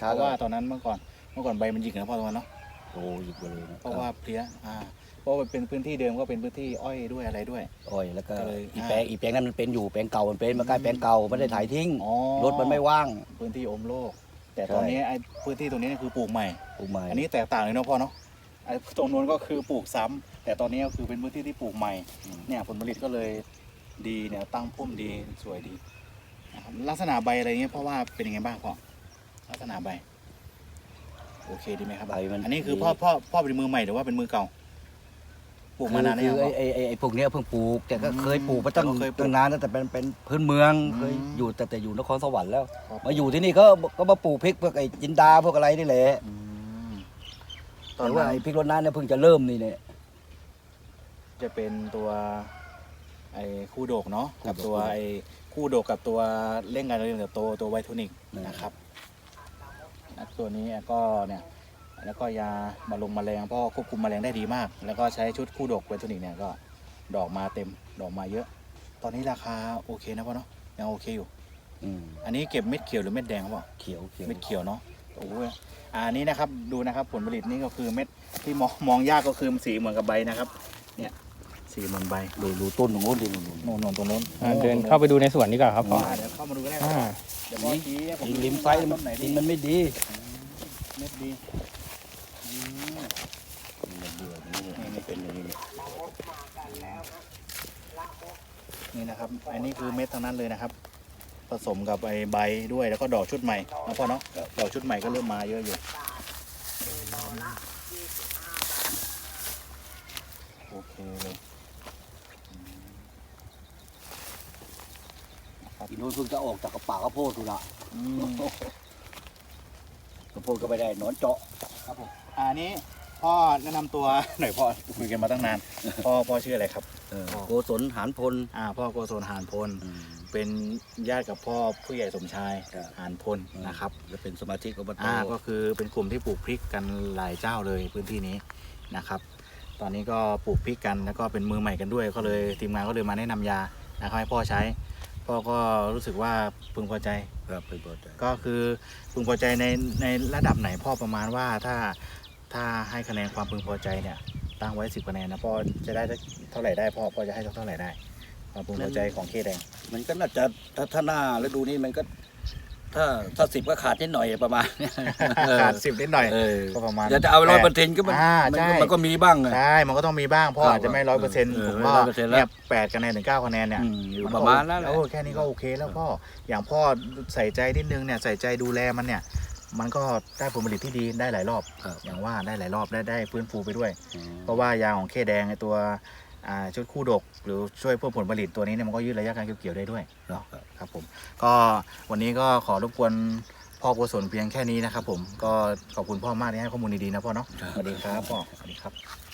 ช้าเพก็ราะว่าตอนนั้นเมื่อก่อนเมื่อก่อนใบมันหยิกนะพ่อตอนนั้นเนาะโอ้หยิบไปเลยนะเพราะว่าเพลี้ยอ่าเพราะว่าเป็นพื้นที่เดิมก็เป็นพื้นที่อ้อยด้วยอะไรด้วย อ้อยแล้วก็ก็เลยอีแปลงอีแปลงนั้นมันเป็นอยู่แปลงเก่ามันเป็นมันใกล้แปลงเก่าไม่ได้ถ่ายทิ้งอ๋อ รถมันไม่ว่าง พื้นที่อมโลก แต่ใช่ตอนนี้ไอ้พื้นที่ตรงนี้คือปลูกใหม่ ปลูกใหม่อันนี้แตกต่างเลยเนาะพ่อเนาะไอ้ตรงนู้นก็คือปลูกซ้ำแต่ตอนนี้ก็คือเป็นพื้นที่ที่ปลูกใหม่เนี่ยผลผลิตก็เลยดีเนี่ยตั้งพุ่มดีสวยดีนะครับลักษณะใบอะไรเงี้ยเพราะว่าเป็นยังไงบ้างพ่อ ลักษณะใบ โอเคดีไหมครับใบมันอันนี้คือพ่อพ่อพ่อเป็นมือใหม่หรือว่าเป็นมือเก่าปลูกคือมานานแล้วคืยังอพ่อไอ้ไอ้ไอ้ไอ้พวกเนี้ยเพิ่งปลูก แต่ก็อืมเคยปลูกมาตั้งแต่ก็เคยปลูกตั้งนานแล้วแต่เป็นเป็นพื้นเมืองอืม เคยอยู่แต่แต่อยู่นครสวรรค์แล้ว ครับมาอยู่ที่นี่ก็ก็มาปลูกพริกพวกไอ้จินดาพวกอะไรนี่แหละอืมตอแต่นว่านั้นไอ้พริกรสน้ำเนี่ยเพิ่งจะเริ่มนี่เนี่ย จะเป็นตัวไอ้คู่โดกเนาะกับคู่โดกตัวไอ้คู่โดกกับตัวเร่งการเจริญเติบโตตัวไวโทนิกอืมนะครับแล้ว ตัวนี้ก็เนี่ยแล้วก็ยามาลงแมลงเพราะควบคุมแมลงได้ดีมาก แล้วก็ใช้ชุดคู่โดกไวโทนิกเนี่ยก็ดอกมาเต็มดอกมาเยอะ ตอนนี้ราคาโอเคนะพ่อเนาะยังโอเคอยู่อืมอันนี้เก็บเม็ดเขียวหรือเม็ดแดงครับพ่อเขียวเขียวเม็ดเขียวเนาะโอ้ยอะอันนี้นะครับดูนะครับผลผลิตนี่ก็คือเม็ดที่มองมองยากก็คือสีเหมือนกับใบนะครับเนี่ยสีเหมือนใบดูดูต้นตรงโน้นดิดูดูโน่นโน่นตรงโน้นอ่าเดินเข้าไปดูในสวนดีกว่าครับพ่ออ่าเดี๋ยวเข้ามาดูกันได้คอ่ารับเดี๋ยวพ่อชี้ให้ผมดินดูริมไซส์ต้มันนไหนดิดีนมันไม่ดี เม็ดดีอืมมันเดือดนี่นี่เป็นอย่างนี้นี่นี่นะครับ อันนี้คือเม็ดทั้งนั้นเลยนะครับ ผสมกับไอใบด้วยแล้วก็ดอกชุดใหม่นะพ่อเนาะดอกชุดใหม่ก็เริ่มมาเยอะอยู่โอเคเลยอืมนะครับอีโน้นเพิ่งจะออกจากกระป๋าข้าโพดดูละ ข้าวโพดก็ไม่ได้หนอนเจาะครับผมอันนี้พ่อแนะนำตัว หน่อยพ่อคุยกันมาตั้งนาน พ่อพ่อชื่ออะไรครับโกศลหานพล อ่า พ่อโกศลหานพล เป็นญาติกับพ่อผู้ใหญ่สมชายครับ หานพลนะครับ แล้วเป็นสมาชิกอบตอ่าก็คือเป็นกลุ่มที่ปลูกพริกกันหลายเจ้าเลยพื้นที่นี้นะครับ ตอนนี้ก็ปลูกพริกกันแล้วก็เป็นมือใหม่กันด้วย ก็เลยทีมงานก็เลยมาแนะนำยานะครับให้พ่อใช้ พ่อก็รู้สึกว่าพึงพอใจ ครับเป็นพอใจก็คือพึงพอใจในในระดับไหนพ่อประมาณว่าถ้าถ้าให้คะแนนความพึงพอใจเนี่ยตั้งไว้สิบคะแนนนะพ่อจะได้เท่าไหร่ได้พ่อพ่อจะให้เท่าไหร่ได้ความพึงพอใจของเคแดงมันก็น่าจะถ้าถ้าหน้าฤดูนี้มันก็ ถ้าถ้าสิบก็ขาดนิดหน่อยประมาณเนี้ยขาดสิบนิดหน่อยเออก็ประมาณเดี๋ยวจะเอาร้อยเปอร์แปดเซ็นต์ก็มันอ่ามันใช่ ก็มันก็มีบ้างไง ใช่มันก็ต้องมีบ้างพ่อครับอาจจะไม่ร้อยเปอร์เซ็นต์เออผมก็100%แล้วเนี่ยแปดคะแนนถึงเก้าคะแนนเนี่ยอืมอยู่นปก็ระมาณนั้นแหละ โอ้แค่นี้ก็โอเคแล้วพ่ออย่างพ่อใส่ใจนิดนึงเนี่ยใส่ใจดูแลมันเนี่ย มันก็ได้ผลผลิตที่ดีได้หลายรอบ ครับอย่างว่าได้หลายรอบได้ได้ฟื้นฟูไปด้วยอืมเพราะว่ายาของเคแดงไอตัวอ่า ชุดคู่ดก หรือช่วยเพิ่มผลผลิตตัวนี้เนี่ยมันก็ยืดระยะการเก็บเกี่ยวได้ด้วยครับครับผมก็วันนี้ก็ขอรบกวนพ่อกุศลเพียงแค่นี้นะครับผมก็ขอบคุณพ่อมากที่ให้ข้อมูลดีๆนะพ่อเนาะสวัสดีครับพ่อสวัสดีครับ